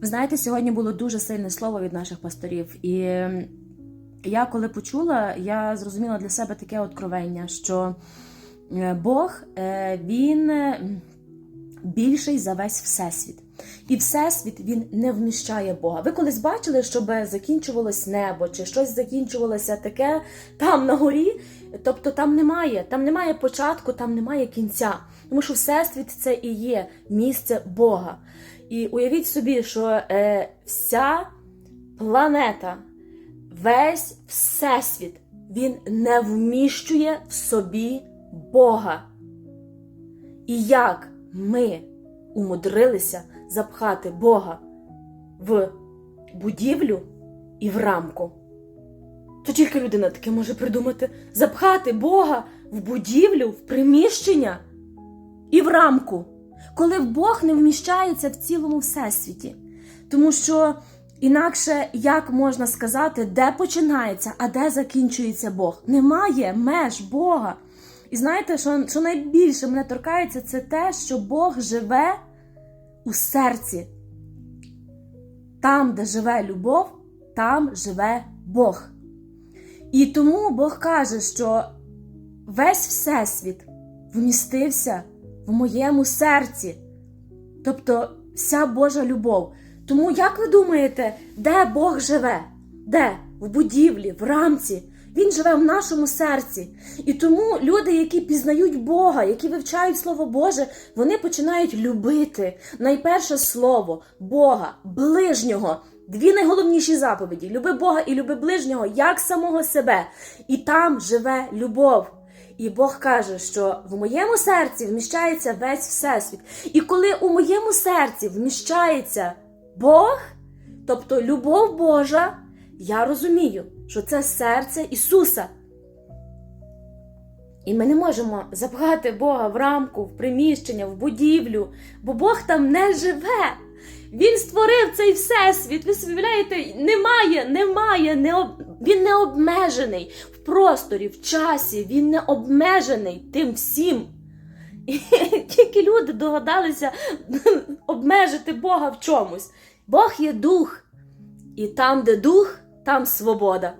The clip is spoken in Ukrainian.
Ви знаєте, сьогодні було дуже сильне слово від наших пасторів, і я коли почула, я зрозуміла для себе таке откровення, що е, Бог е, він більший за весь всесвіт. І всесвіт він не вміщає Бога. Ви колись бачили, щоб закінчувалось небо, чи щось закінчувалося таке там на горі, тобто там немає, там немає початку, там немає кінця. Тому що всесвіт це і є місце Бога. І уявіть собі, що е, вся планета, весь всесвіт, він не вміщує в собі Бога. І як ми умудрилися запхати Бога в будівлю і в рамку? То тільки людина таке може придумати: запхати Бога в будівлю, в приміщення і в рамку, коли Бог не вміщається в цілому всесвіті. Тому що інакше як можна сказати, де починається, а де закінчується Бог? Немає меж Бога. І знаєте, що, що найбільше мене торкається, це те, що Бог живе у серці. Там, де живе любов, там живе Бог. І тому Бог каже, що весь Всесвіт вмістився в моєму серці, тобто вся Божа любов. Тому, як ви думаєте, де Бог живе? Де? В будівлі, в рамці. Він живе в нашому серці. І тому люди, які пізнають Бога, які вивчають Слово Боже, вони починають любити найперше слово Бога, ближнього. Дві найголовніші заповіді: люби Бога і люби ближнього як самого себе. І там живе любов. І Бог каже, що в моєму серці вміщається весь всесвіт. І коли у моєму серці вміщається Бог, тобто любов Божа, я розумію, що це серце Ісуса. І ми не можемо запхати Бога в рамку, в приміщення, в будівлю, бо Бог там не живе. Він створив цей всесвіт. Ви собі уявляєте, немає, немає, не об... він не обмежений в просторі, в часі, він не обмежений тим всім. І тільки люди догадалися обмежити Бога в чомусь. Бог є дух. І там, де дух, там свобода.